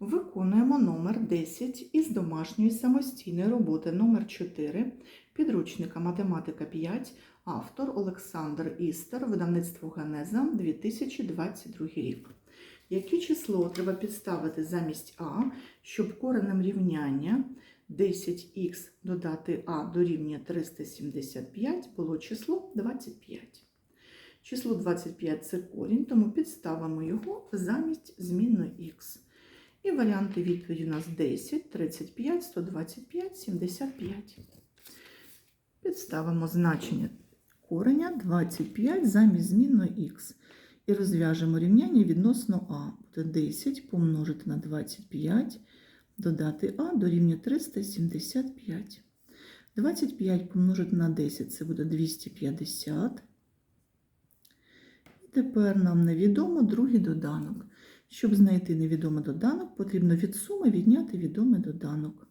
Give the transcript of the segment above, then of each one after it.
Виконуємо номер 10 із домашньої самостійної роботи номер 4 підручника Математика 5, автор Олександр Істер, видавництво Генеза 2022 рік. Яке число треба підставити замість А, щоб коренем рівняння 10х додати А дорівнює 375 було число 25. Число 25 це корінь, тому підставимо його замість змінної х. І варіанти відповіді у нас 10, 35, 125, 75. Підставимо значення кореня 25 замість змінної х. І розв'яжемо рівняння відносно а. Буде 10 помножити на 25, додати а дорівнює 375. 25 помножити на 10 це буде 250. І тепер нам невідомо другий доданок. Щоб знайти невідомий доданок, потрібно від суми відняти відомий доданок.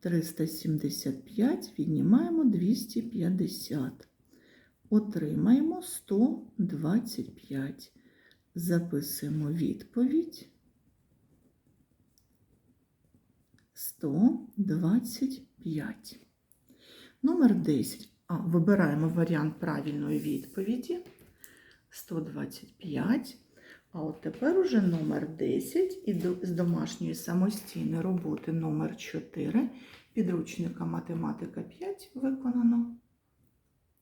375 віднімаємо 250. Отримаємо 125. Записуємо відповідь. 125. Номер 10. А, вибираємо варіант правильної відповіді. 125. А от тепер уже номер 10 і з домашньої самостійної роботи номер 4 підручника математика 5 виконано.